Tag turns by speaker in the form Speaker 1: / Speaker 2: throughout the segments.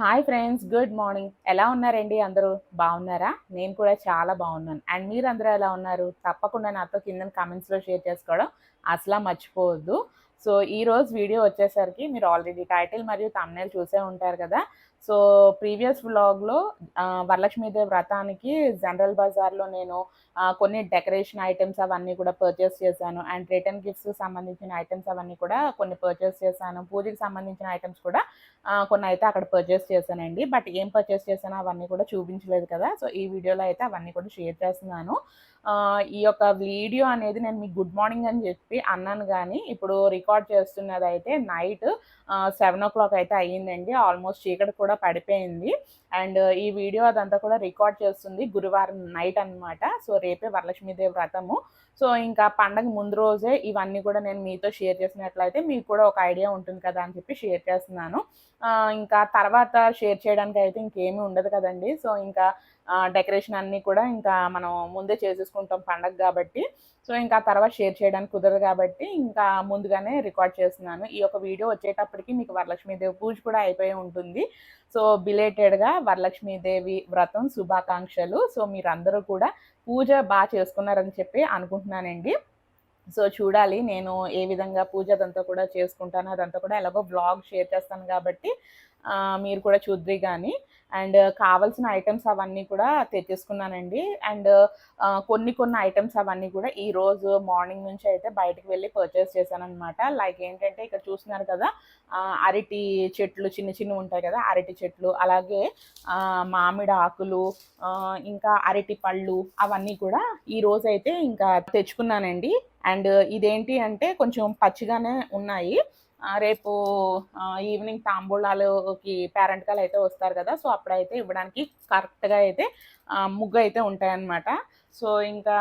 Speaker 1: Hi friends good morning ఎలా ఉన్నారండి అందరూ? బాగున్నారా? నేను కూడా చాలా బాగున్నాను. అండ్ మీరు అందరూ ఎలా ఉన్నారు? తప్పకుండా నాతో కింద కామెంట్స్లో షేర్ చేసుకోవడం అసలు మర్చిపోవద్దు. సో ఈ రోజు వీడియో వచ్చేసరికి మీరు ఆల్రెడీ టైటిల్ మరియు తమ్నేల్ చూసే ఉంటారు కదా? సో ప్రీవియస్ వ్లాగ్లో వరలక్ష్మీదేవి వ్రతానికి జనరల్ బజార్లో నేను కొన్ని డెకరేషన్ ఐటమ్స్ అవన్నీ కూడా పర్చేస్ చేశాను. అండ్ రిటర్న్ గిఫ్ట్స్ సంబంధించిన ఐటమ్స్ అవన్నీ కూడా కొన్ని పర్చేస్ చేశాను. పూజకి సంబంధించిన ఐటమ్స్ కూడా కొన్ని అయితే అక్కడ పర్చేస్ చేశానండి. బట్ ఏం పర్చేస్ చేశానో అవన్నీ కూడా చూపించలేదు కదా. సో ఈ వీడియోలో అయితే అవన్నీ కూడా షేర్ చేస్తున్నాను. ఈ యొక్క వీడియో అనేది నేను మీకు గుడ్ మార్నింగ్ అని చెప్పి అన్నాను కానీ ఇప్పుడు రికార్డ్ చేస్తున్నది అయితే నైట్ సెవెన్ ఓ క్లాక్ అయితే అయ్యిందండి. ఆల్మోస్ట్ చీకటి కూడా పడిపోయింది. అండ్ ఈ వీడియో అదంతా కూడా రికార్డ్ చేస్తుంది గురువారం నైట్ అన్నమాట. సో రేపే వరలక్ష్మీదేవి వ్రతము. సో ఇంకా పండగ ముందు రోజే ఇవన్నీ కూడా నేను మీతో షేర్ చేసినట్లయితే మీకు కూడా ఒక ఐడియా ఉంటుంది కదా అని చెప్పి షేర్ చేస్తున్నాను. ఇంకా తర్వాత షేర్ చేయడానికి అయితే ఇంకేమీ ఉండదు కదండి. సో ఇంకా డెకరేషన్ అన్నీ కూడా ఇంకా మనం ముందే చేసేసుకుంటాం పండగ కాబట్టి. సో ఇంకా తర్వాత షేర్ చేయడానికి కుదరదు కాబట్టి ఇంకా ముందుగానే రికార్డ్ చేస్తున్నాను. ఈ యొక్క వీడియో వచ్చేటప్పటికి మీకు వరలక్ష్మీదేవి పూజ కూడా అయిపోయి ఉంటుంది. సో బిలేటెడ్గా వరలక్ష్మీదేవి వ్రతం శుభాకాంక్షలు. సో మీరందరూ కూడా పూజ బాగా చేసుకున్నారని చెప్పి అనుకుంటున్నానండి. సో చూడాలి నేను ఏ విధంగా పూజ అదంతా కూడా చేసుకుంటాను అదంతా కూడా ఎలాగో బ్లాగ్ షేర్ చేస్తాను కాబట్టి మీరు కూడా చూద్దరి కానీ అండ్ కావాల్సిన ఐటమ్స్ అవన్నీ కూడా తెచ్చేసుకున్నానండి. అండ్ కొన్ని కొన్ని ఐటమ్స్ అవన్నీ కూడా ఈ రోజు మార్నింగ్ నుంచి అయితే బయటకు వెళ్ళి పర్చేస్ చేశానమాట లైక్ ఏంటంటే ఇక్కడ చూస్తున్నారు కదా అరటి చెట్లు చిన్న చిన్న ఉంటాయి కదా అరటి చెట్లు. అలాగే మామిడి ఆకులు ఇంకా అరటి పళ్ళు అవన్నీ కూడా ఈ రోజు అయితే ఇంకా తెచ్చుకున్నానండి. అండ్ ఇదేంటి అంటే కొంచెం పచ్చిగానే ఉన్నాయి. రేపు ఈవినింగ్ తాంబూలాలకి పేరెంట్ కాలు అయితే వస్తారు కదా సో అప్పుడైతే ఇవ్వడానికి కరెక్ట్గా అయితే ముగ్గు అయితే ఉంటాయన్నమాట. సో ఇంకా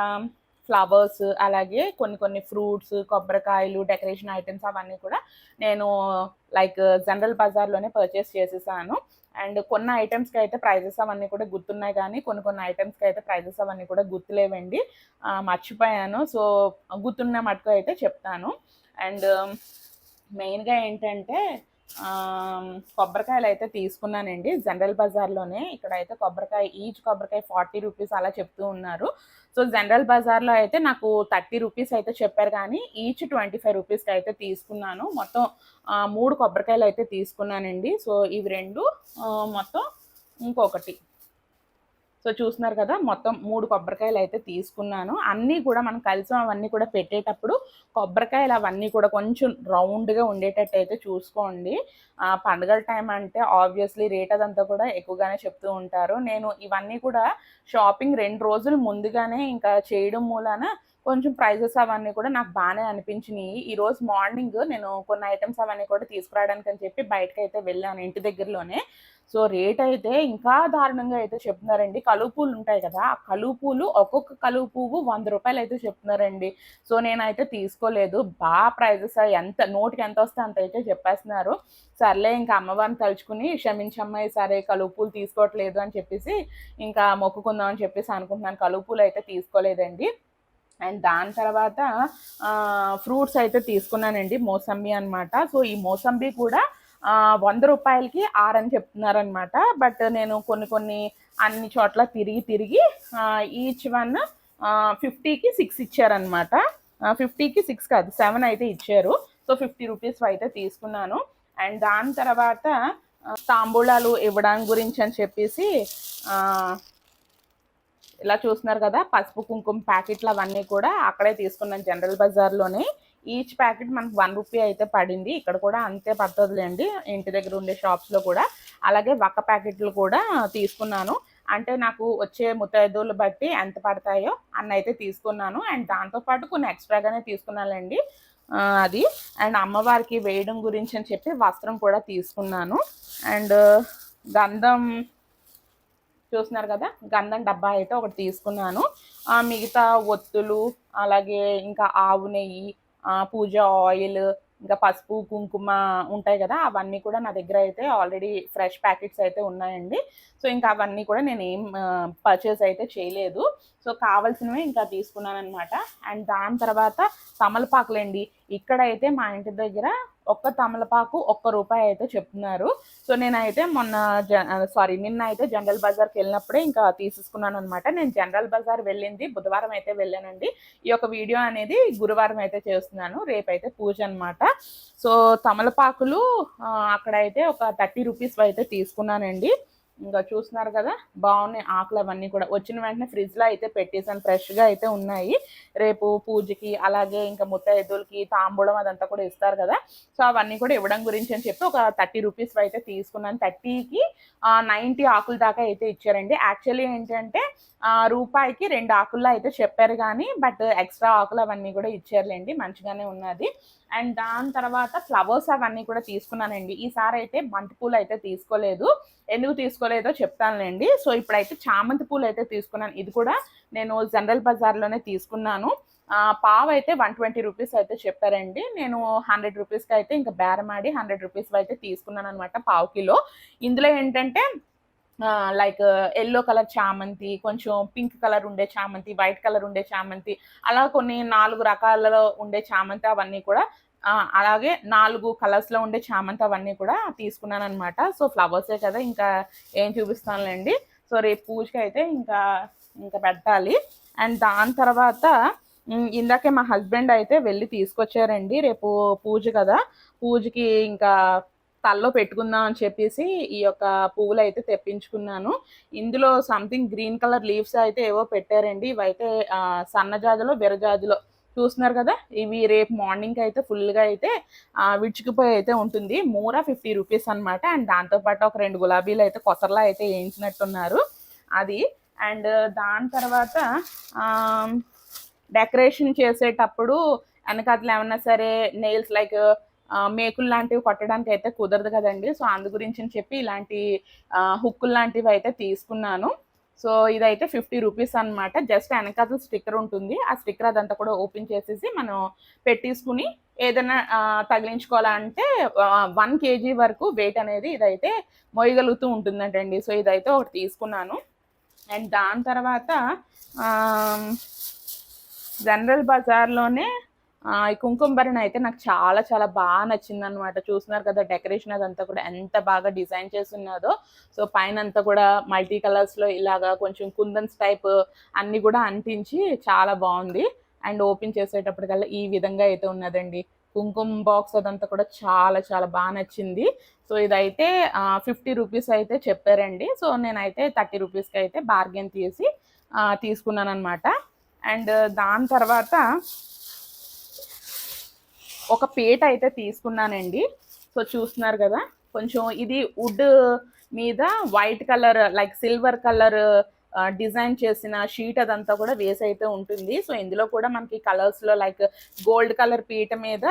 Speaker 1: ఫ్లవర్స్ అలాగే కొన్ని కొన్ని ఫ్రూట్స్ కొబ్బరికాయలు డెకరేషన్ ఐటమ్స్ అవన్నీ కూడా నేను లైక్ జనరల్ బజార్లోనే పర్చేస్ చేసేసాను. అండ్ కొన్ని ఐటమ్స్కి అయితే ప్రైజెస్ అవన్నీ కూడా గుర్తున్నాయి కానీ కొన్ని కొన్ని ఐటమ్స్కి అయితే ప్రైజెస్ అవన్నీ కూడా గుర్తులేవండి. మర్చిపోయాను. సో గుర్తున్న మటుకు అయితే చెప్తాను. అండ్ మెయిన్గా ఏంటంటే కొబ్బరికాయలు అయితే తీసుకున్నానండి. జనరల్ బజార్లోనే ఇక్కడ అయితే కొబ్బరికాయ ఈచ్ కొబ్బరికాయ ఫార్టీ రూపీస్ అలా చెప్తూ ఉన్నారు. సో జనరల్ బజార్లో అయితే నాకు థర్టీ రూపీస్ అయితే చెప్పారు కానీ ఈచ్ ట్వంటీ ఫైవ్ రూపీస్కి అయితే తీసుకున్నాను. మొత్తం మూడు కొబ్బరికాయలు అయితే తీసుకున్నానండి. సో ఇవి రెండు మొత్తం ఇంకొకటి. సో చూస్తున్నారు కదా మొత్తం మూడు కొబ్బరికాయలు అయితే తీసుకున్నాను. అన్నీ కూడా మనం కలిసి అవన్నీ కూడా పెట్టేటప్పుడు కొబ్బరికాయలు అవన్నీ కూడా కొంచెం రౌండ్గా ఉండేటట్టు అయితే చూసుకోండి. పండుగల టైం అంటే ఆబ్వియస్లీ రేట్ అదంతా కూడా ఎక్కువగానే చెప్తూ ఉంటారు. నేను ఇవన్నీ కూడా షాపింగ్ రెండు రోజులు ముందుగానే ఇంకా చేయడం మూలాన కొంచెం ప్రైజెస్ అవన్నీ కూడా నాకు బాగానే అనిపించినాయి. ఈరోజు మార్నింగ్ నేను కొన్ని ఐటమ్స్ అవన్నీ కూడా తీసుకురావడానికి అని చెప్పి బయటకు అయితే వెళ్ళాను ఇంటి దగ్గరలోనే. సో రేట్ అయితే ఇంకా దారుణంగా అయితే చెప్తున్నారండి. కలువు పూలు ఉంటాయి కదా ఆ కలువు పూలు ఒక్కొక్క కలువు పువ్వు వంద రూపాయలు అయితే చెప్తున్నారండి. సో నేనైతే తీసుకోలేదు. బాగా ప్రైజెస్ ఎంత నోటికి ఎంత వస్తే అంత అయితే చెప్పేస్తున్నారు. సర్లే ఇంకా అమ్మవారిని తలుచుకుని క్షమించమ్మాయి సరే కలువు పూలు తీసుకోవట్లేదు అని చెప్పేసి ఇంకా మొక్కుకుందాం అని చెప్పేసి అనుకుంటున్నాను. కలువు పూలు అయితే తీసుకోలేదండి. అండ్ దాని తర్వాత ఫ్రూట్స్ అయితే తీసుకున్నానండి. మోసంబి అనమాట సో ఈ మోసంబి కూడా వంద రూపాయలకి ఆరు అని చెప్తున్నారనమాట బట్ నేను కొన్ని కొన్ని అన్ని చోట్ల తిరిగి తిరిగి ఈచ్ వన్ ఫిఫ్టీకి సిక్స్ ఇచ్చారనమాట ఫిఫ్టీకి సిక్స్ కాదు సెవెన్ అయితే ఇచ్చారు. సో ఫిఫ్టీ రూపీస్ అయితే తీసుకున్నాను. అండ్ దాని తర్వాత తాంబూలాలు ఇవ్వడానికి గురించి అని చెప్పేసి ఇలా చూస్తున్నారు కదా పసుపు కుంకుమ ప్యాకెట్లు అవన్నీ కూడా అక్కడే తీసుకున్నాను జనరల్ బజార్లోనే. ఈచ్ ప్యాకెట్ మనకు వన్ రూపీ అయితే పడింది. ఇక్కడ కూడా అంతే పడుతుందిలేండి. ఇంటి దగ్గర ఉండే షాప్స్లో కూడా. అలాగే వక్క ప్యాకెట్లు కూడా తీసుకున్నాను. అంటే నాకు వచ్చే ముత్తైదులు బట్టి ఎంత పడతాయో అన్న అయితే తీసుకున్నాను. అండ్ దాంతోపాటు కొన్ని ఎక్స్ట్రాగానే తీసుకున్నానండి. అది. అండ్ అమ్మవారికి వేయడం గురించి అని చెప్పి వస్త్రం కూడా తీసుకున్నాను. అండ్ గంధం చూస్తున్నారు కదా? గంధం డబ్బా అయితే ఒకటి తీసుకున్నాను. మిగతా ఒత్తులు అలాగే ఇంకా ఆవు నెయ్యి పూజ ఆయిల్ ఇంకా పసుపు కుంకుమ ఉంటాయి కదా అవన్నీ కూడా నా దగ్గర అయితే ఆల్రెడీ ఫ్రెష్ ప్యాకెట్స్ అయితే ఉన్నాయండి. సో ఇంకా అవన్నీ కూడా నేను ఏం పర్చేస్ అయితే చేయలేదు. సో కావాల్సినవి ఇంకా తీసుకున్నాను అనమాట అండ్ దాని తర్వాత తమలపాకులండి. ఇక్కడ అయితే మా ఇంటి దగ్గర ఒక్క తమలపాకు ఒక్క రూపాయి అయితే చెప్తున్నారు. సో నేనైతే మొన్న సారీ నిన్న అయితే జనరల్ బజార్కి వెళ్ళినప్పుడే ఇంకా తీసేసుకున్నాను అనమాట నేను జనరల్ బజార్ వెళ్ళింది బుధవారం అయితే వెళ్ళానండి. ఈ యొక్క వీడియో అనేది గురువారం అయితే చేస్తున్నాను రేపైతే పూజ అనమాట సో తమలపాకులు అక్కడైతే ఒక థర్టీ రూపీస్ అయితే తీసుకున్నానండి. ఇంకా చూస్తున్నారు కదా బాగున్నాయి ఆకులు అవన్నీ కూడా. వచ్చిన వెంటనే ఫ్రిడ్జ్లో అయితే పెట్టేసాను ఫ్రెష్గా అయితే ఉన్నాయి. రేపు పూజకి అలాగే ఇంకా ముత్తైదులకి తాంబూలం అదంతా కూడా ఇస్తారు కదా. సో అవన్నీ కూడా ఇవ్వడం గురించి అని చెప్పి ఒక థర్టీ రూపీస్ అయితే తీసుకున్నాను. థర్టీకి నైంటీ ఆకుల దాకా అయితే ఇచ్చారండి. యాక్చువల్లీ ఏంటంటే రూపాయికి రెండు ఆకుల్లో అయితే చెప్పారు కానీ బట్ ఎక్స్ట్రా ఆకులు అవన్నీ కూడా ఇచ్చారులేండి. మంచిగానే ఉన్నది. అండ్ దాని తర్వాత ఫ్లవర్స్ అవన్నీ కూడా తీసుకున్నానండి. ఈసారి అయితే బంతి పూలు అయితే తీసుకోలేదు. ఎందుకు తీసుకోలేదో చెప్తానులేండి. సో ఇప్పుడైతే చామంతి పూలు అయితే తీసుకున్నాను. ఇది కూడా నేను జనరల్ బజార్లోనే తీసుకున్నాను. ఆ, పావు అయితే వన్ ట్వంటీ రూపీస్ అయితే చెప్పారండి. నేను హండ్రెడ్ రూపీస్కి అయితే ఇంకా బేరమాడి హండ్రెడ్ రూపీస్ అయితే తీసుకున్నాను అనమాట పావు కిలో. ఇందులో ఏంటంటే లైక్ ఎల్లో కలర్ చామంతి కొంచెం పింక్ కలర్ ఉండే చామంతి వైట్ కలర్ ఉండే చామంతి అలా కొన్ని నాలుగు రకాలలో ఉండే చామంతి అవన్నీ కూడా అలాగే నాలుగు కలర్స్లో ఉండే చామంతి అవన్నీ కూడా తీసుకున్నాను అనమాట సో ఫ్లవర్సే కదా ఇంకా ఏం చూపిస్తానులేండి. సో రేపు పూజకి అయితే ఇంకా ఇంకా పెట్టాలి. అండ్ దాని తర్వాత ఇందాకే మా హస్బెండ్ అయితే వెళ్ళి తీసుకొచ్చారండి. రేపు పూజ కదా పూజకి ఇంకా తల్లో పెట్టుకుందాం అని చెప్పేసి ఈ యొక్క పువ్వులు అయితే తెప్పించుకున్నాను. ఇందులో సంథింగ్ గ్రీన్ కలర్ లీవ్స్ అయితే ఏవో పెట్టారండి. ఇవైతే సన్నజాజులో విరజాజులో చూస్తున్నారు కదా? ఇవి రేపు మార్నింగ్ అయితే ఫుల్గా అయితే విడిచికిపోయి విడుచుకుపోయి అయితే ఉంటుంది. మూర ఫిఫ్టీ రూపీస్ అనమాట అండ్ దాంతోపాటు ఒక రెండు గులాబీలు అయితే కొసర్లా అయితే వేయించినట్టున్నారు. అది. అండ్ దాని తర్వాత డెకరేషన్ చేసేటప్పుడు వెనకాతలు ఏమన్నా సరే నెయిల్స్ లైక్ మేకులు లాంటివి కొట్టడానికి అయితే కుదరదు కదండి. సో అందు గురించి అని చెప్పి ఇలాంటి హుక్కులు లాంటివి అయితే తీసుకున్నాను. సో ఇదైతే ఫిఫ్టీ రూపీస్ అనమాట జస్ట్ వెనకాల స్టిక్కర్ ఉంటుంది. ఆ స్టిక్కర్ అదంతా కూడా ఓపెన్ చేసేసి మనం పెట్టేసుకుని ఏదైనా తగిలించుకోవాలంటే వన్ కేజీ వరకు వెయిట్ అనేది ఇదైతే మొయ్యగలుగుతూ ఉంటుందంటండి. సో ఇదైతే ఒకటి తీసుకున్నాను. అండ్ దాని తర్వాత జనరల్ బజార్లోనే ఈ కుంకుమ భరణ అయితే నాకు చాలా చాలా బాగా నచ్చింది అనమాట చూస్తున్నారు కదా డెకరేషన్ అదంతా కూడా ఎంత బాగా డిజైన్ చేసి ఉన్నదో సో పైన అంతా కూడా మల్టీ కలర్స్లో ఇలాగా కొంచెం కుందన్స్ టైప్ అన్నీ కూడా అంటించి చాలా బాగుంది. అండ్ ఓపెన్ చేసేటప్పటికల్లా ఈ విధంగా అయితే ఉన్నదండి. కుంకుమ బాక్స్ అదంతా కూడా చాలా చాలా బాగా నచ్చింది. సో ఇదైతే ఫిఫ్టీ రూపీస్ అయితే చెప్పారండి. సో నేనైతే థర్టీ రూపీస్కి అయితే బార్గెన్ తీసి తీసుకున్నాను అనమాట అండ్ దాని తర్వాత ఒక పీట అయితే తీసుకున్నానండి. సో చూస్తున్నారు కదా కొంచెం ఇది వుడ్ మీద white colour like silver colour design చేసిన షీట్ అదంతా కూడా వేసి అయితే ఉంటుంది. సో ఇందులో కూడా మనకి కలర్స్లో లైక్ గోల్డ్ కలర్ పీట మీద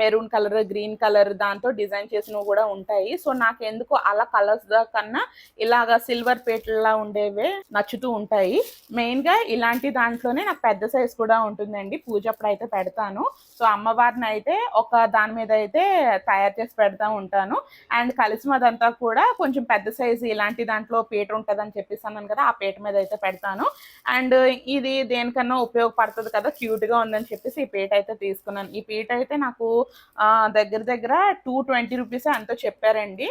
Speaker 1: మెరూన్ కలర్ గ్రీన్ కలర్ దాంతో డిజైన్ చేసినవి కూడా ఉంటాయి. సో నాకు ఎందుకు అలా కలర్స్ కన్నా ఇలాగా సిల్వర్ పేట్లలా ఉండేవే నచ్చుతూ ఉంటాయి. మెయిన్గా ఇలాంటి దాంట్లోనే నాకు పెద్ద సైజ్ కూడా ఉంటుందండి. పూజ అయితే పెడతాను. సో అమ్మవారిని అయితే ఒక దాని మీద అయితే తయారు చేసి పెడతా ఉంటాను. అండ్ కలిసిమదంతా కూడా కొంచెం పెద్ద సైజు ఇలాంటి దాంట్లో పీట ఉంటుందని చెప్పేసి అన్నాను కదా ఆ పీట మీద అయితే పెడతాను. అండ్ ఇది దేనికన్నా ఉపయోగపడుతుంది కదా క్యూట్గా ఉందని చెప్పేసి ఈ పీట అయితే తీసుకున్నాను. ఈ పీట అయితే నాకు దగ్గర దగ్గర టూ ట్వంటీ రూపీస్ ఎంతో చెప్పారండి.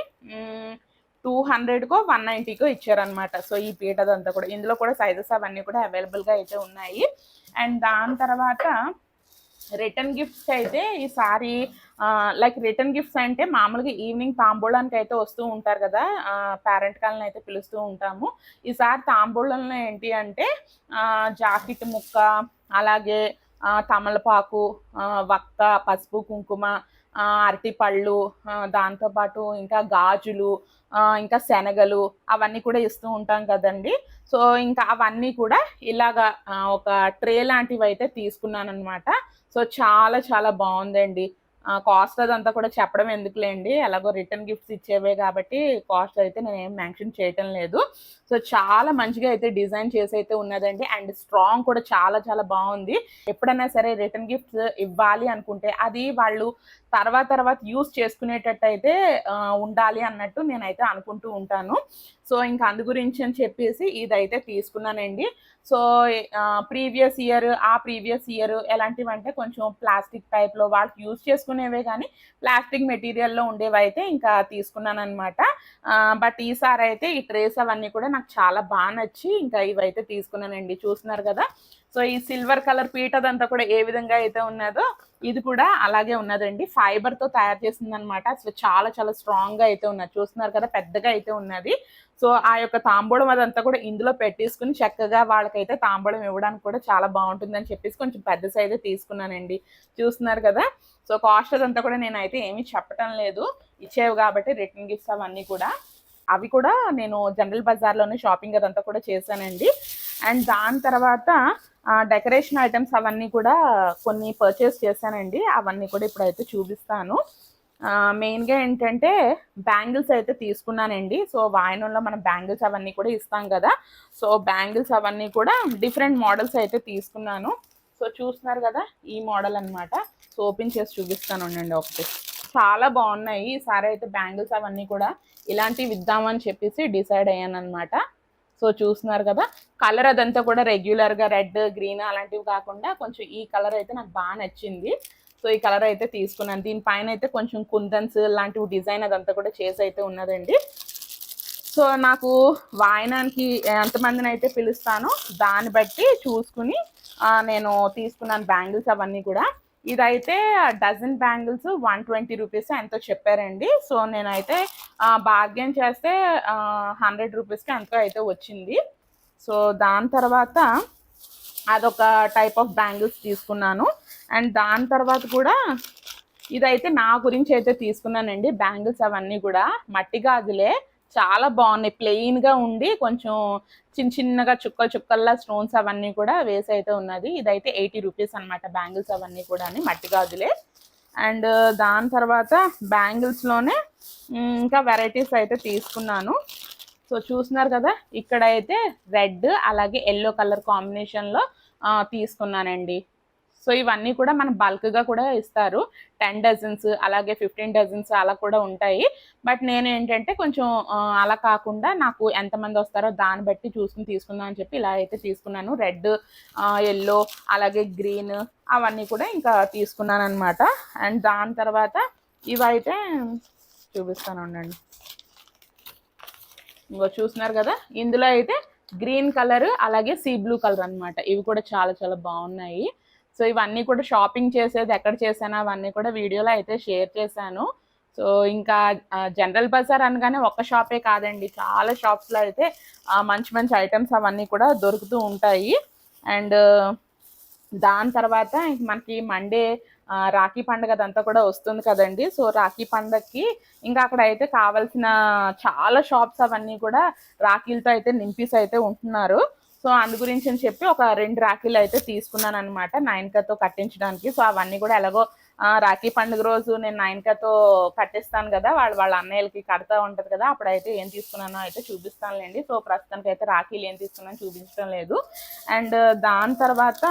Speaker 1: టూ హండ్రెడ్కో వన్ నైంటీకో ఇచ్చారనమాట సో ఈ పీటదంతా కూడా. ఇందులో కూడా సైజెస్ అవన్నీ కూడా అవైలబుల్గా అయితే ఉన్నాయి. అండ్ దాని తర్వాత రిటర్న్ గిఫ్ట్స్ అయితే ఈసారి లైక్ రిటర్న్ గిఫ్ట్స్ అంటే మామూలుగా ఈవినింగ్ తాంబూలానికి అయితే వస్తూ ఉంటారు కదా పేరెంట్ కాలని అయితే పిలుస్తూ ఉంటాము. ఈసారి తాంబూలంలో ఏంటి అంటే జాకెట్ ముక్క అలాగే తమలపాకు వక్క పసుపు కుంకుమ అరటిపళ్ళు దాంతోపాటు ఇంకా గాజులు ఇంకా శనగలు అవన్నీ కూడా ఇస్తూ ఉంటాం కదండి. సో ఇంకా అవన్నీ కూడా ఇలాగా ఒక ట్రే లాంటివి అయితే తీసుకున్నాను అనమాట సో చాలా చాలా బాగుందండి. కాస్ట్ అదంతా కూడా చెప్పడం ఎందుకులేండి? ఎలాగో రిటర్న్ గిఫ్ట్స్ ఇచ్చేవే కాబట్టి కాస్ట్ అయితే నేను ఏం మెన్షన్ చేయటం లేదు. సో చాలా మంచిగా అయితే డిజైన్ చేసి అయితే ఉన్నదండి. అండ్ స్ట్రాంగ్ కూడా చాలా చాలా బాగుంది. ఎప్పుడైనా సరే రిటర్న్ గిఫ్ట్స్ ఇవ్వాలి అనుకుంటే అది వాళ్ళు తర్వాత తర్వాత యూస్ చేసుకునేటట్టు అయితే ఉండాలి అన్నట్టు నేనైతే అనుకుంటూ ఉంటాను. సో ఇంకా అందు గురించి అని చెప్పేసి ఇదైతే తీసుకున్నానండి. సో ప్రీవియస్ ఇయర్ ఆ ప్రీవియస్ ఇయర్ ఎలాంటివంటే కొంచెం ప్లాస్టిక్ టైప్లో వాళ్ళకి యూజ్ చేసుకునేవే కానీ ప్లాస్టిక్ మెటీరియల్లో ఉండేవి అయితే ఇంకా తీసుకున్నాను అనమాట బట్ ఈసారి అయితే ఈ ట్రేస్ అవన్నీ కూడా నాకు చాలా బాగా నచ్చి ఇంకా ఇవైతే తీసుకున్నానండి. చూస్తున్నారు కదా? సో ఈ సిల్వర్ కలర్ పీటదంతా కూడా ఏ విధంగా అయితే ఉన్నదో ఇది కూడా అలాగే ఉన్నదండి. ఫైబర్తో తయారు చేసింది అనమాట అసలు చాలా చాలా స్ట్రాంగ్గా అయితే ఉన్నది. చూస్తున్నారు కదా పెద్దగా అయితే ఉన్నది. సో ఆ యొక్క తాంబూలం అదంతా కూడా ఇందులో పెట్టేసుకుని చక్కగా వాళ్ళకైతే తాంబూలం ఇవ్వడానికి కూడా చాలా బాగుంటుంది అని చెప్పేసి కొంచెం పెద్ద సైజే తీసుకున్నానండి. చూస్తున్నారు కదా? సో కాస్ట్ అదంతా కూడా నేనైతే ఏమీ చెప్పటం లేదు. ఇచ్చేవి కాబట్టి రిటర్న్ గిఫ్ట్స్ అవన్నీ కూడా. అవి కూడా నేను జనరల్ బజార్లోనే షాపింగ్ అదంతా కూడా చేశానండి. అండ్ దాని తర్వాత డెకరేషన్ ఐటమ్స్ అవన్నీ కూడా కొన్ని పర్చేస్ చేశానండి. అవన్నీ కూడా ఇప్పుడైతే చూపిస్తాను. మెయిన్గా ఏంటంటే బ్యాంగిల్స్ అయితే తీసుకున్నానండి. సో వాయనంలో మనం బ్యాంగిల్స్ అవన్నీ కూడా ఇస్తాం కదా. సో బ్యాంగిల్స్ అవన్నీ కూడా డిఫరెంట్ మోడల్స్ అయితే తీసుకున్నాను. సో చూస్తున్నారు కదా ఈ మోడల్ అన్నమాట. సో ఓపెన్ చేసి చూపిస్తాను ఉండండి ఒకటి. చాలా బాగున్నాయి. ఈసారి అయితే బ్యాంగిల్స్ అవన్నీ కూడా ఇలాంటివి ఇద్దామని చెప్పేసి డిసైడ్ అయ్యాను అనమాట సో చూస్తున్నారు కదా. కలర్ అదంతా కూడా రెగ్యులర్గా రెడ్ గ్రీన్ అలాంటివి కాకుండా కొంచెం ఈ కలర్ అయితే నాకు బాగా నచ్చింది. సో ఈ కలర్ అయితే తీసుకున్నాను. దీనిపైన అయితే కొంచెం కుందన్స్ లాంటివి డిజైన్ అదంతా కూడా చేసి అయితే ఉన్నదండి. సో నాకు వాయనానికి ఎంతమందిని అయితే పిలుస్తానో దాన్ని బట్టి చూసుకుని నేను తీసుకున్నాను బ్యాంగిల్స్ అవన్నీ కూడా. ఇదైతే dozen bangles one twenty rupees ఎంతో చెప్పారండి. సో నేనైతే బార్గెన్ చేస్తే హండ్రెడ్ రూపీస్కి ఎంతో అయితే వచ్చింది. సో దాని తర్వాత అదొక టైప్ ఆఫ్ బ్యాంగిల్స్ తీసుకున్నాను. అండ్ దాని తర్వాత కూడా ఇదైతే నా గురించి అయితే తీసుకున్నానండి. బ్యాంగిల్స్ అవన్నీ కూడా మట్టి గాజులే. చాలా బాగున్నాయి. ప్లెయిన్గా ఉండి కొంచెం చిన్న చిన్నగా చుక్కలు చుక్కల్లా స్టోన్స్ అవన్నీ కూడా వేసి అయితే ఉన్నది. ఇదైతే ఎయిటీ రూపీస్ అనమాట బ్యాంగిల్స్ అవన్నీ కూడా మట్టి గాజులే. అండ్ దాని తర్వాత బ్యాంగిల్స్లోనే ఇంకా వెరైటీస్ అయితే తీసుకున్నాను. సో చూస్తున్నారు కదా ఇక్కడ అయితే రెడ్ అలాగే ఎల్లో కలర్ కాంబినేషన్లో తీసుకున్నానండి. సో ఇవన్నీ కూడా మన బల్క్గా కూడా ఇస్తారు. టెన్ డజన్స్ అలాగే ఫిఫ్టీన్ డజన్స్ అలా కూడా ఉంటాయి. బట్ నేను ఏంటంటే కొంచెం అలా కాకుండా నాకు ఎంతమంది వస్తారో దాన్ని బట్టి చూసుకుని తీసుకుందాం అని చెప్పి ఇలా అయితే తీసుకున్నాను. రెడ్ ఎల్లో అలాగే గ్రీన్ అవన్నీ కూడా ఇంకా తీసుకున్నాను అనమాట అండ్ దాని తర్వాత ఇవైతే చూపిస్తాను ఉండండి. ఇంకో చూస్తున్నారు కదా? ఇందులో అయితే గ్రీన్ కలర్ అలాగే సీ బ్లూ కలర్ అనమాట ఇవి కూడా చాలా చాలా బాగున్నాయి. సో ఇవన్నీ కూడా షాపింగ్ చేసేది ఎక్కడ చేశాను అవన్నీ కూడా వీడియోలో అయితే షేర్ చేశాను. సో ఇంకా జనరల్ బజార్ అనగానే ఒక్క షాపే కాదండి. చాలా షాప్స్లో అయితే మంచి మంచి ఐటమ్స్ అవన్నీ కూడా దొరుకుతూ ఉంటాయి. అండ్ దాని తర్వాత ఇంక మనకి మండే రాఖీ పండుగ అదంతా కూడా వస్తుంది కదండి. సో రాఖీ పండగకి ఇంకా అక్కడ అయితే కావాల్సిన చాలా షాప్స్ అవన్నీ కూడా రాఖీలతో అయితే నింపిస్ అయితే ఉంటున్నారు. సో అందు గురించి అని చెప్పి ఒక రెండు రాఖీలు అయితే తీసుకున్నాను అనమాట నైన్కతో కట్టించడానికి. సో అవన్నీ కూడా ఎలాగో రాఖీ పండుగ రోజు నేను నైన్కతో కట్టిస్తాను కదా వాళ్ళు వాళ్ళ అన్నయ్యలకి కడతా ఉంటది కదా అప్పుడైతే ఏం తీసుకున్నానో అయితే చూపిస్తానులేండి. సో ప్రస్తుతానికి అయితే రాఖీలు ఏం తీసుకున్నాను చూపించడం లేదు. అండ్ దాని తర్వాత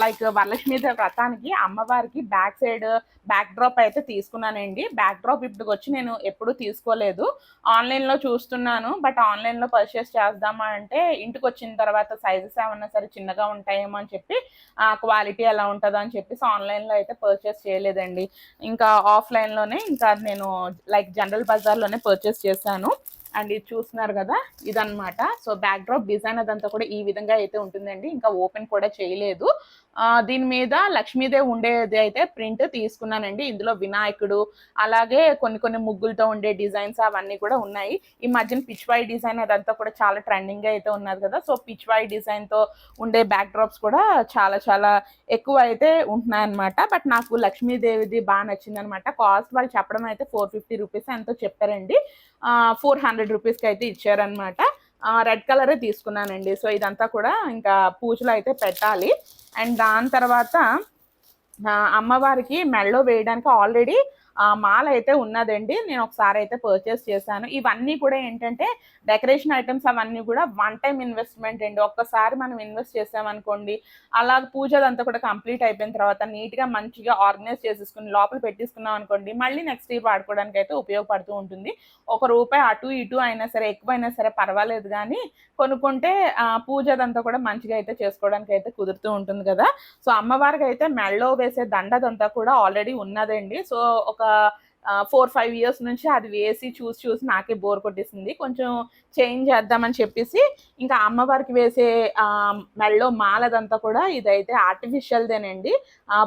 Speaker 1: లైక్ వరలక్ష్మి వ్రతానికి అమ్మవారికి బ్యాక్ సైడ్ బ్యాక్ డ్రాప్ అయితే తీసుకున్నానండి. బ్యాక్ డ్రాప్ ఇప్పుడు వచ్చి నేను ఎప్పుడూ తీసుకోలేదు. ఆన్లైన్లో చూస్తున్నాను బట్ ఆన్లైన్లో పర్చేస్ చేద్దామా అంటే ఇంటికి వచ్చిన తర్వాత సైజెస్ ఏమన్నా సరే చిన్నగా ఉంటాయేమో అని చెప్పి క్వాలిటీ ఎలా ఉంటుందో అని చెప్పేసి ఆన్లైన్లో అయితే పర్చేస్ చేయలేదండి. ఇంకా ఆఫ్లైన్లోనే ఇంకా నేను లైక్ జనరల్ బజార్లోనే పర్చేస్ చేశాను. అండ్ ఇది చూస్తున్నారు కదా ఇదనమాట సో బ్యాక్ డ్రాప్ డిజైన్ అదంతా కూడా ఈ విధంగా అయితే ఉంటుందండి. ఇంకా ఓపెన్ కూడా చేయలేదు. దీని మీద లక్ష్మీదేవి ఉండేది అయితే ప్రింట్ తీసుకున్నానండి. ఇందులో వినాయకుడు అలాగే కొన్ని కొన్ని ముగ్గులతో ఉండే డిజైన్స్ అవన్నీ కూడా ఉన్నాయి. ఈ మధ్యన పిచ్వాయి డిజైన్ అదంతా కూడా చాలా ట్రెండింగ్గా అయితే ఉన్నది కదా. సో పిచ్వాయి డిజైన్తో ఉండే బ్యాక్ డ్రాప్స్ కూడా చాలా చాలా ఎక్కువ అయితే ఉంటున్నాయి అనమాట బట్ నాకు లక్ష్మీదేవిది బాగా నచ్చింది అనమాట కాస్ట్ వాళ్ళు చెప్పడం అయితే ఫోర్ ఫిఫ్టీ రూపీస్ ఎంతో చెప్పారండి. ఫోర్ హండ్రెడ్ రూపీస్కి అయితే ఇచ్చారనమాట రెడ్ కలరే తీసుకున్నానండి. సో ఇదంతా కూడా ఇంకా పూజలు అయితే పెట్టాలి. అండ్ దాని తర్వాత అమ్మవారికి మెడలో వేయడానికి ఆల్రెడీ మాల అయితే ఉన్నదండి. నేను ఒకసారి అయితే పర్చేస్ చేశాను. ఇవన్నీ కూడా ఏంటంటే డెకరేషన్ ఐటమ్స్ అవన్నీ కూడా వన్ టైం ఇన్వెస్ట్మెంట్ అండి. ఒక్కసారి మనం ఇన్వెస్ట్ చేసామనుకోండి అలా పూజదంతా కూడా కంప్లీట్ అయిపోయిన తర్వాత నీట్గా మంచిగా ఆర్గనైజ్ చేసేసుకుని లోపల పెట్టేసుకున్నాం అనుకోండి మళ్ళీ నెక్స్ట్ ఇయర్ వాడుకోవడానికి అయితే ఉపయోగపడుతూ ఉంటుంది. ఒక రూపాయి అటు ఇటు అయినా సరే ఎక్కువ అయినా సరే పర్వాలేదు కానీ కొనుక్కుంటే పూజదంతా కూడా మంచిగా అయితే చేసుకోవడానికి అయితే కుదురుతూ ఉంటుంది కదా. సో అమ్మవారికి అయితే మెళ్ళో వేసే దండదంతా కూడా ఆల్రెడీ ఉన్నదండి. సో ఒక ఫోర్ ఫైవ్ ఇయర్స్ నుంచి అది వేసి చూసి చూసి నాకే బోర్ కొట్టేసింది. కొంచెం చేంజ్ చేద్దామని చెప్పేసి ఇంకా అమ్మవారికి వేసే మెళ్ళో మాలదంతా కూడా ఇదైతే ఆర్టిఫిషియల్దేనండి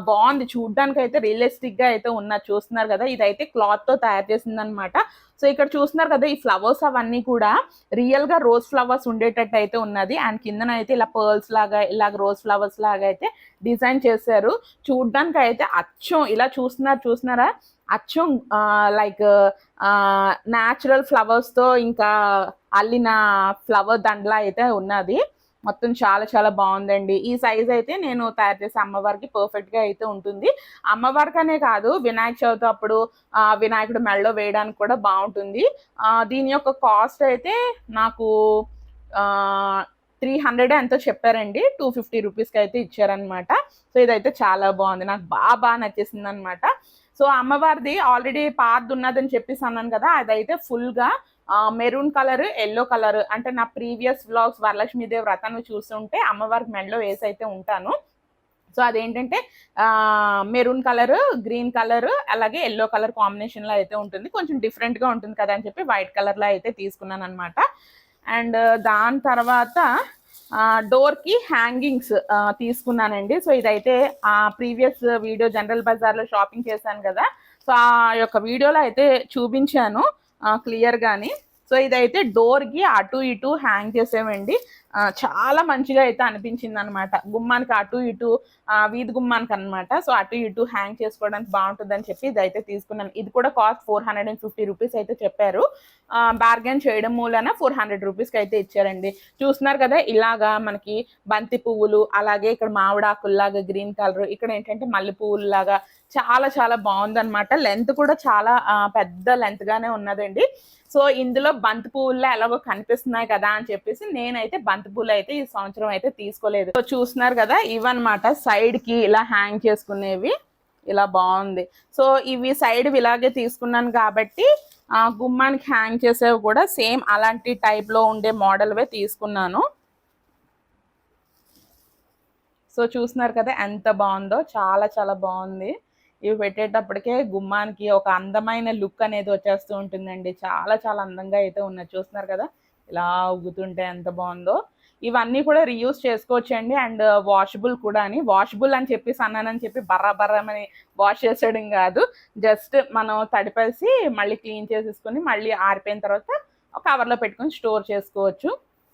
Speaker 1: బాగుంది. చూడ్డానికి అయితే రియలిస్టిక్గా అయితే ఉన్నది. చూస్తున్నారు కదా ఇదైతే క్లాత్తో తయారు చేసిందనమాట సో ఇక్కడ చూస్తున్నారు కదా ఈ ఫ్లవర్స్ అవన్నీ కూడా రియల్గా రోజ్ ఫ్లవర్స్ ఉండేటట్టు అయితే ఉన్నది. అండ్ కిందన అయితే ఇలా పర్ల్స్ లాగా ఇలాగ రోజ్ ఫ్లవర్స్ లాగా అయితే డిజైన్ చేశారు. చూడ్డానికి అయితే అచ్చం. ఇలా చూస్తున్నారు చూస్తున్నారా? అచ్చం లైక్ న్యాచురల్ ఫ్లవర్స్తో ఇంకా అల్లిన ఫ్లవర్ దండలా అయితే ఉన్నది. మొత్తం చాలా చాలా బాగుందండి. ఈ సైజ్ అయితే నేను తయారు చేసే అమ్మవారికి పర్ఫెక్ట్గా అయితే ఉంటుంది. అమ్మవారికనే కాదు వినాయక చవితి అప్పుడు వినాయకుడు మెడలో వేయడానికి కూడా బాగుంటుంది. దీని యొక్క కాస్ట్ అయితే నాకు త్రీ హండ్రెడ్ ఎంతో చెప్పారండి. టూ ఫిఫ్టీ రూపీస్కి అయితే ఇచ్చారనమాట సో ఇదైతే చాలా బాగుంది. నాకు బాగా బాగా నచ్చేసింది అనమాట సో అమ్మవారిది ఆల్రెడీ పాత్ ఉన్నదని చెప్పేసి అన్నాను కదా అదైతే ఫుల్గా మెరూన్ కలర్ ఎల్లో కలర్. అంటే నా ప్రీవియస్ వ్లాగ్స్ వరలక్ష్మీదేవి వ్రతాన్ని చూస్తుంటే అమ్మవారికి మెడలో వేసి అయితే ఉంటాను. సో అదేంటంటే మెరూన్ కలర్ గ్రీన్ కలర్ అలాగే ఎల్లో కలర్ కాంబినేషన్లో అయితే ఉంటుంది. కొంచెం డిఫరెంట్గా ఉంటుంది కదా అని చెప్పి వైట్ కలర్లో అయితే తీసుకున్నాను అనమాట అండ్ దాని తర్వాత డోర్కి హ్యాంగింగ్స్ తీసుకున్నానండి. సో ఇదైతే ఆ ప్రీవియస్ వీడియో జనరల్ బజార్లో షాపింగ్ చేశాను కదా. సో ఆ యొక్క వీడియోలో అయితే చూపించాను క్లియర్గాని. సో ఇదైతే డోర్కి అటు ఇటు హ్యాంగ్ చేసామండి చాలా మంచిగా అయితే అనిపించింది అనమాట గుమ్మానికి అటు ఇటు వీధి గుమ్మానికి అనమాట సో అటు ఇటు హ్యాంగ్ చేసుకోవడానికి బాగుంటుందని చెప్పి ఇదైతే తీసుకున్నాను. ఇది కూడా cost four hundred and fifty rupees అయితే చెప్పారు. బార్గెన్ చేయడం మూలన ఫోర్ హండ్రెడ్ రూపీస్కి అయితే ఇచ్చారండి. చూస్తున్నారు కదా ఇలాగా మనకి బంతి పువ్వులు అలాగే ఇక్కడ మామిడాకుల్లాగా గ్రీన్ కలర్ ఇక్కడ ఏంటంటే మల్లె పువ్వుల్లాగా చాలా చాలా బాగుందన్నమాట. లెంత్ కూడా చాలా పెద్ద లెంత్గానే ఉన్నదండి. సో ఇందులో బంతి పువ్వుల్లో ఎలాగో కనిపిస్తున్నాయి కదా అని చెప్పేసి నేనైతే బంతి పువ్వులు అయితే ఈ సంవత్సరం అయితే తీసుకోలేదు. సో చూస్తున్నారు కదా ఇవన్నమాట సైడ్కి ఇలా హ్యాంగ్ చేసుకునేవి. ఇలా బాగుంది. సో ఇవి సైడ్ ఇలాగే తీసుకున్నాను కాబట్టి ఆ గుమ్మానికి హ్యాంగ్ చేసేవి కూడా సేమ్ అలాంటి టైప్లో ఉండే మోడల్వే తీసుకున్నాను. సో చూస్తున్నారు కదా ఎంత బాగుందో చాలా చాలా బాగుంది. ఇవి పెట్టేటప్పటికే గుమ్మానికి ఒక అందమైన లుక్ అనేది వచ్చేస్తూ ఉంటుందండి. చాలా చాలా అందంగా అయితే ఉన్నది చూస్తున్నారు కదా? ఇలా ఉగ్గుతుంటే ఎంత బాగుందో. ఇవన్నీ కూడా రీయూస్ చేసుకోవచ్చండి. అండ్ వాషబుల్ కూడా అని. వాషబుల్ అని చెప్పి అన్నానని చెప్పి బర్రా బర్రమని వాష్ చేసేయడం కాదు. జస్ట్ మనం తడిపేసి మళ్ళీ క్లీన్ చేసేసుకొని మళ్ళీ ఆరిపోయిన తర్వాత కవర్లో పెట్టుకొని స్టోర్ చేసుకోవచ్చు.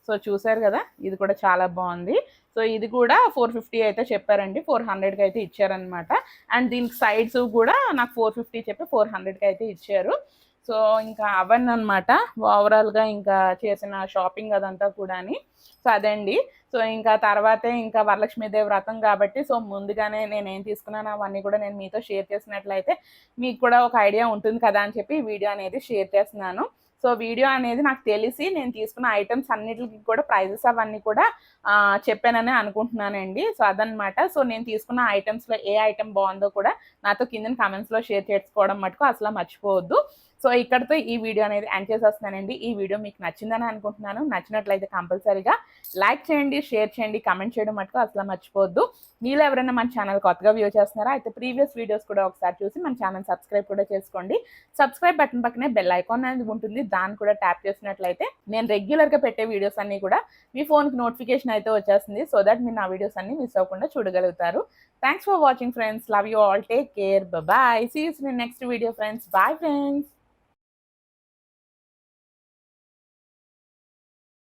Speaker 1: సో చూసారు కదా ఇది కూడా చాలా బాగుంది. సో ఇది కూడా ఫోర్ ఫిఫ్టీ అయితే చెప్పారండి ఫోర్ హండ్రెడ్కి అయితే ఇచ్చారనమాట అండ్ దీనికి సైడ్స్ కూడా నాకు ఫోర్ ఫిఫ్టీ చెప్పి ఫోర్ హండ్రెడ్కి అయితే ఇచ్చారు. సో ఇంకా అవన్నీ అనమాట ఓవరాల్గా ఇంకా చేసిన షాపింగ్ అదంతా కూడాని. సో అదండి. సో ఇంకా తర్వాతే ఇంకా వరలక్ష్మీదేవి వ్రతం కాబట్టి సో ముందుగానే నేను ఏం తీసుకున్నాను అవన్నీ కూడా నేను మీతో షేర్ చేసినట్లయితే మీకు కూడా ఒక ఐడియా ఉంటుంది కదా అని చెప్పి ఈ వీడియో అనేది షేర్ చేస్తున్నాను. సో వీడియో అనేది నాకు తెలిసి నేను తీసుకున్న ఐటమ్స్ అన్నిటికి కూడా ప్రైజెస్ అవన్నీ కూడా చెప్పానని అనుకుంటున్నానండి. సో అదనమాట సో నేను తీసుకున్న ఐటమ్స్లో ఏ ఐటమ్ బాగుందో కూడా నాతో కింద కామెంట్స్లో షేర్ చేసుకోవడం మటుకు అసలు మర్చిపోవద్దు. సో ఇక్కడితో ఈ వీడియో అనేది ఎండ్ చేసేస్తున్నానండి. ఈ వీడియో మీకు నచ్చిందని అనుకుంటున్నాను. నచ్చినట్లయితే కంపల్సరీగా లైక్ చేయండి షేర్ చేయండి కమెంట్ చేయడం మటుకు అసలు మర్చిపోద్దు మీలో ఎవరైనా మన ఛానల్ కొత్తగా వ్యూ చేస్తున్నారా? అయితే ప్రీవియస్ వీడియోస్ కూడా ఒకసారి చూసి మన ఛానల్ సబ్స్క్రైబ్ కూడా చేసుకోండి. సబ్స్క్రైబ్ బటన్ పక్కనే బెల్ ఐకాన్ అనేది ఉంటుంది. దాన్ని కూడా ట్యాప్ చేసినట్లయితే నేను రెగ్యులర్గా పెట్టే వీడియోస్ అన్నీ కూడా మీ ఫోన్కి నోటిఫికేషన్ అయితే వచ్చేస్తుంది. సో దట్ మీరు నా వీడియోస్ అన్ని మిస్ అవ్వకుండా చూడగలుగుతారు. Thanks for watching, friends. Love you all. Take care. Bye bye. See you in the next video, friends. Bye, friends.